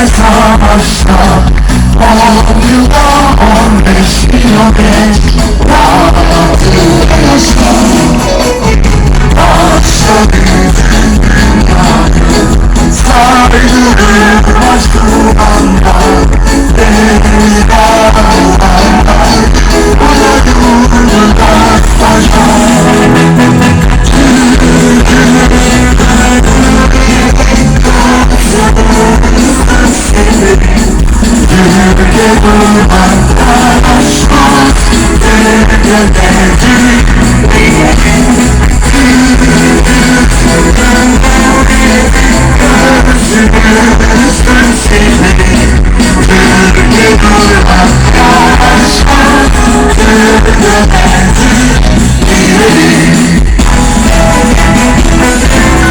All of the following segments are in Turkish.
yılda her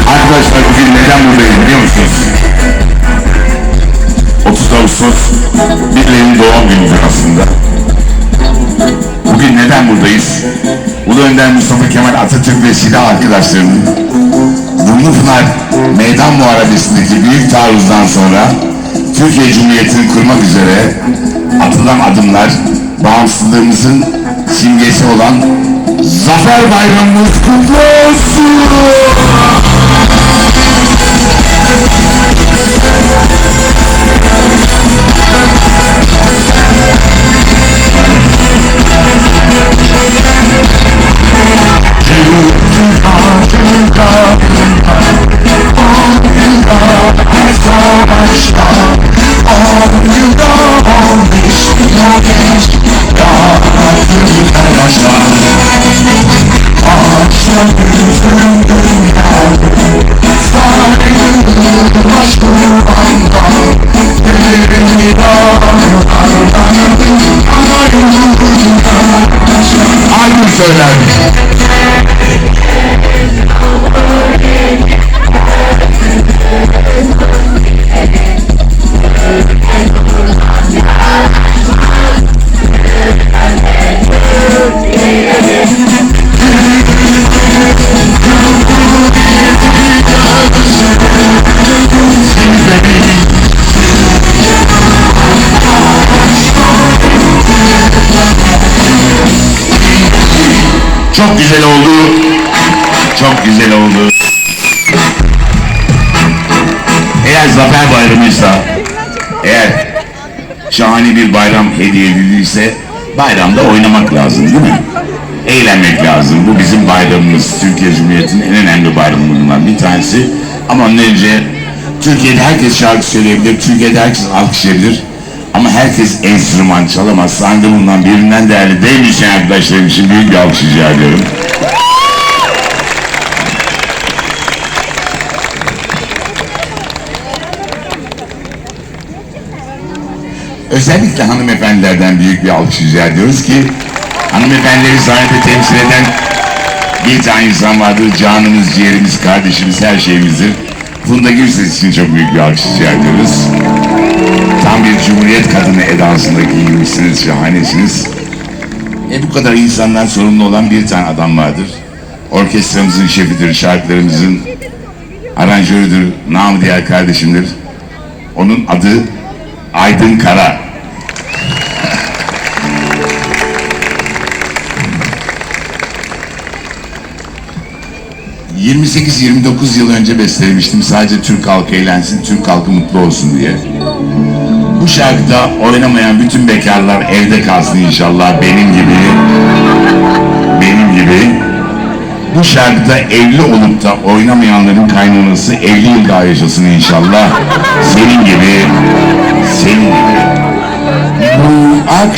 Arkadaşlar bugün neden buradayım biliyor musunuz? 30 Ağustos birilerinin doğum günüdür aslında. Bugün neden buradayız? Ulu Önder Mustafa Kemal Atatürk ve silah arkadaşlarının Burlupınar Meydan Muharebesi'ndeki büyük taarruzdan sonra Türkiye Cumhuriyeti'ni kurmak üzere atılan adımlar bağımsızlığımızın simgesi olan Zafer Bayramımız kutlu olsun! Söyler. Çok güzel oldu. Çok güzel oldu. Eğer Zafer Bayramıysa, eğer şahane bir bayram hediye edildiyse bayramda oynamak lazım değil mi? Eğlenmek lazım. Bu bizim bayramımız. Türkiye Cumhuriyeti'nin en önemli bayramlarından bir tanesi. Ama önce Türkiye'de herkes şarkı söyleyebilir, Türkiye'de herkes alkışlayabilir. Ama herkes enstrüman çalamaz. Sahnede bulunan birinden değerli değil müzisyen arkadaşlarım için büyük bir alkış rica ediyorum. Özellikle hanımefendilerden büyük bir alkış rica ediyoruz ki hanımefendileri sahnede temsil eden bir tane insan vardır. Canımız, ciğerimiz, kardeşimiz, her şeyimizdir. Funda Gürses için çok büyük bir alkış rica ediyoruz. Tam bir cumhuriyet kadını edasında giyinmişsiniz, şahanesiniz. E bu kadar insandan sorumlu olan bir tane adam vardır. Orkestramızın şefidir, şarkılarımızın aranjörüdür, namı diğer kardeşimdir. Onun adı Aydın Kara. ...28-29 yıl önce bestelemiştim. Sadece Türk halkı eğlensin, Türk halkı mutlu olsun diye. Bu şarkıda oynamayan bütün bekarlar evde kalsın inşallah benim gibi. Benim gibi. Bu şarkıda evli olup da oynamayanların kaynanası 50 yıl daha yaşasın inşallah. Senin gibi, senin gibi. Bu akşam